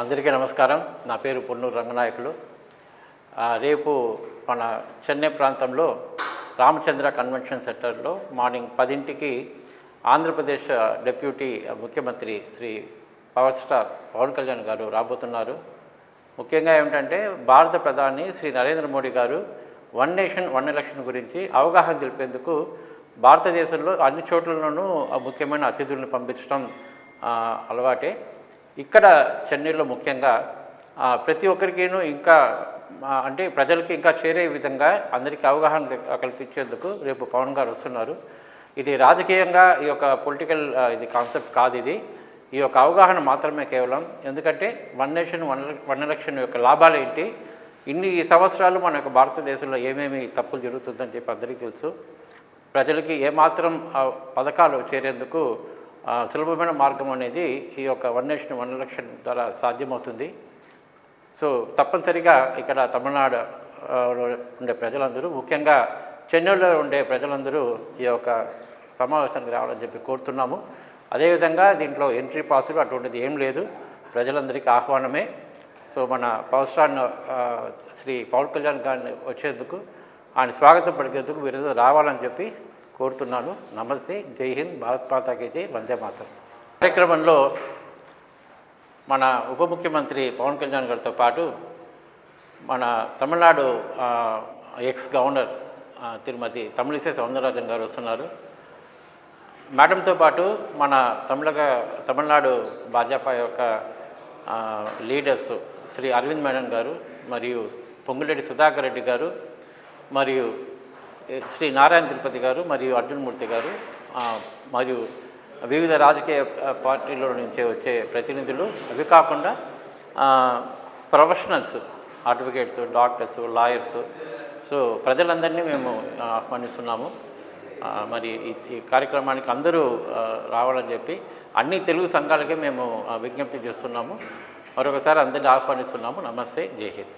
అందరికీ నమస్కారం. నా పేరు పొన్నూరు రంగనాయకులు. రేపు మన చెన్నై ప్రాంతంలో రామచంద్ర కన్వెన్షన్ సెంటర్లో మార్నింగ్ పదింటికి ఆంధ్రప్రదేశ్ డిప్యూటీ ముఖ్యమంత్రి శ్రీ పవర్ స్టార్ పవన్ కళ్యాణ్ గారు రాబోతున్నారు. ముఖ్యంగా ఏమిటంటే భారత ప్రధాని శ్రీ నరేంద్ర మోడీ గారు వన్ నేషన్ వన్ ఎలక్షన్ గురించి అవగాహన తెలిపేందుకు భారతదేశంలో అన్ని చోట్లలోనూ ముఖ్యమైన అతిథులను పంపించడం అలవాటే. ఇక్కడ చెన్నైలో ముఖ్యంగా ప్రతి ఒక్కరికిను ఇంకా అంటే ప్రజలకి ఇంకా చేరే విధంగా అందరికీ అవగాహన కల్పించేందుకు రేపు పవన్ గారు వస్తున్నారు. ఇది రాజకీయంగా ఈ యొక్క పొలిటికల్ ఇది కాన్సెప్ట్ కాదు ఇది ఈ యొక్క అవగాహన మాత్రమే కేవలం ఎందుకంటే one nation one one election యొక్క లాభాలు ఏంటి ఇన్ని సంవత్సరాలు మన యొక్క భారతదేశంలో ఏమేమి తప్పులు జరుగుతుందని చెప్పి అందరికీ తెలుసు. ప్రజలకి ఏమాత్రం పథకాలు చేరేందుకు సులభమైన మార్గం అనేది ఈ యొక్క వన్ నేషన్ వన్ ఎలక్షన్ ద్వారా సాధ్యమవుతుంది. సో తప్పనిసరిగా ఇక్కడ తమిళనాడు ఉండే ప్రజలందరూ ముఖ్యంగా చెన్నైలో ఉండే ప్రజలందరూ ఈ యొక్క సమావేశానికి రావాలని చెప్పి కోరుతున్నాము. అదేవిధంగా దీంట్లో ఎంట్రీ పాసులు అటువంటిది ఏం లేదు. ప్రజలందరికీ ఆహ్వానమే. సో మన పవర్ స్టార్ శ్రీ పవన్ కళ్యాణ్ గారిని వచ్చేందుకు ఆయన స్వాగతం పలికేందుకు మీరు రావాలని చెప్పి కోరుతున్నాను. నమస్తే. జై హింద్. భారత్ మాతాకి వందే మాతరం. కార్యక్రమంలో మన ఉప ముఖ్యమంత్రి పవన్ కళ్యాణ్ గారితో పాటు మన తమిళనాడు ఎక్స్ గవర్నర్ తిరుమతి తమిళిసై సౌందరరాజన్ గారు వస్తున్నారు. మేడంతో పాటు మన తమిళ తమిళనాడు భాజపా యొక్క లీడర్స్ శ్రీ అరవింద్ మేడం గారు మరియు పొంగులెడ్డి సుధాకర్ రెడ్డి గారు మరియు శ్రీ నారాయణ తిరుపతి గారు మరియు అర్జున్మూర్తి గారు మరియు వివిధ రాజకీయ పార్టీల నుంచి వచ్చే ప్రతినిధులు. అవి కాకుండా professionals advocates doctors lawyers. So ప్రజలందరినీ మేము ఆహ్వానిస్తున్నాము. మరి ఈ కార్యక్రమానికి అందరూ రావాలని చెప్పి అన్ని తెలుగు సంఘాలకే మేము విజ్ఞప్తి చేస్తున్నాము. మరొకసారి అందరినీ ఆహ్వానిస్తున్నాము. నమస్తే. జై హింద్.